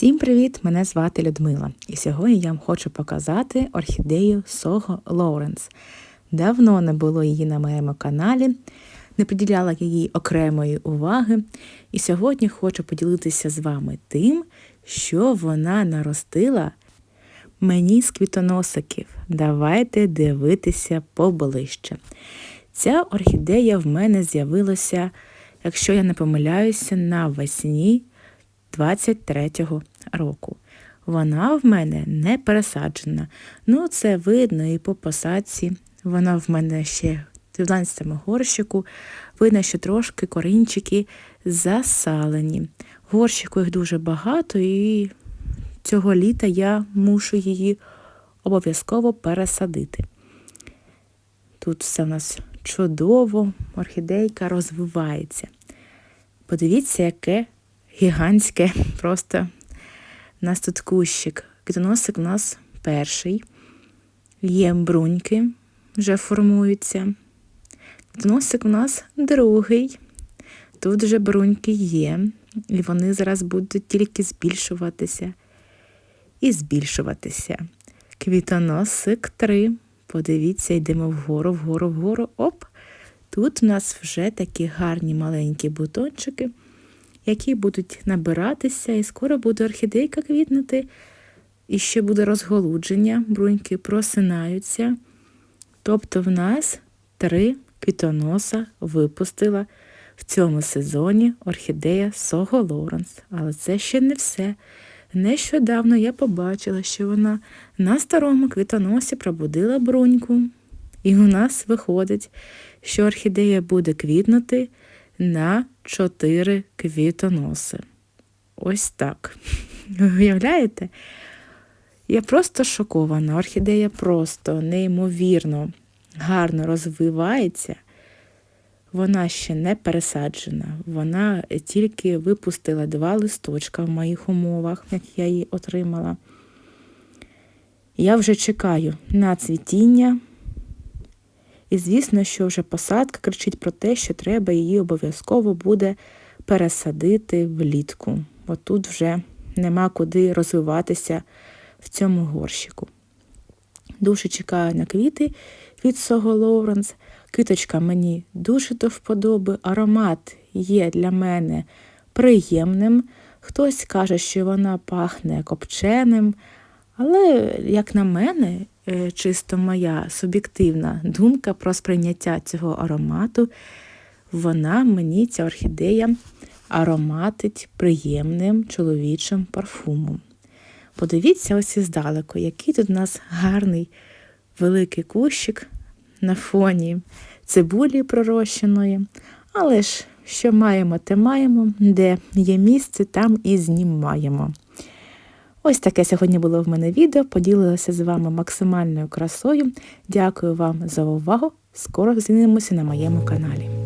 Всім привіт! Мене звати Людмила, і сьогодні я вам хочу показати орхідею Сого Лоуренс. Давно не було її на моєму каналі, не приділяла їй окремої уваги. І сьогодні хочу поділитися з вами тим, що вона наростила мені з квітоносиків. Давайте дивитися поближче. Ця орхідея в мене з'явилася, якщо я не помиляюся, навесні 23-го року. Вона в мене не пересаджена. Ну, це видно і по посадці. Вона в мене ще в 12-му горщику. Видно, що трошки корінчики засалені. В горщику їх дуже багато, і цього літа я мушу її обов'язково пересадити. Тут все у нас чудово, орхідейка розвивається. Подивіться, яке гігантське, просто у нас тут кущик. Квітоносик у нас перший. Є бруньки, вже формуються. Квітоносик у нас другий. Тут вже бруньки є, і вони зараз будуть тільки збільшуватися і збільшуватися. Квітоносик три. Подивіться, йдемо вгору, вгору, вгору. Оп! Тут у нас вже такі гарні маленькі бутончики які будуть набиратися, і скоро буде орхідейка квітнути, і ще буде розголудження, бруньки просинаються. Тобто в нас три квітоноса випустила в цьому сезоні орхідея Сого Лоренс. Але це ще не все. Нещодавно я побачила, що вона на старому квітоносі пробудила бруньку. І у нас виходить, що орхідея буде квітнути на чотири квітоноси. Ось так. Уявляєте? Я просто шокована. Орхідея просто неймовірно гарно розвивається. Вона ще не пересаджена. Вона тільки випустила два листочка в моїх умовах, як я її отримала. Я вже чекаю на цвітіння. І звісно, що вже посадка кричить про те, що треба її обов'язково буде пересадити влітку. Бо тут вже нема куди розвиватися в цьому горщику. Дуже чекаю на квіти від Сого Лоуренс. Квіточка мені дуже до вподоби. Аромат є для мене приємним. Хтось каже, що вона пахне копченим. Але, як на мене, Е, чисто моя суб'єктивна думка про сприйняття цього аромату, вона мені, ця орхідея, ароматить приємним чоловічим парфумом. Подивіться ось іздалеку, який тут у нас гарний великий кущик на фоні цибулі пророщеної. Але ж, що маємо, те маємо, де є місце, там і знімаємо. Ось таке сьогодні було в мене відео. Поділилася з вами максимальною красою. Дякую вам за увагу. Скоро зустрінемося на моєму каналі.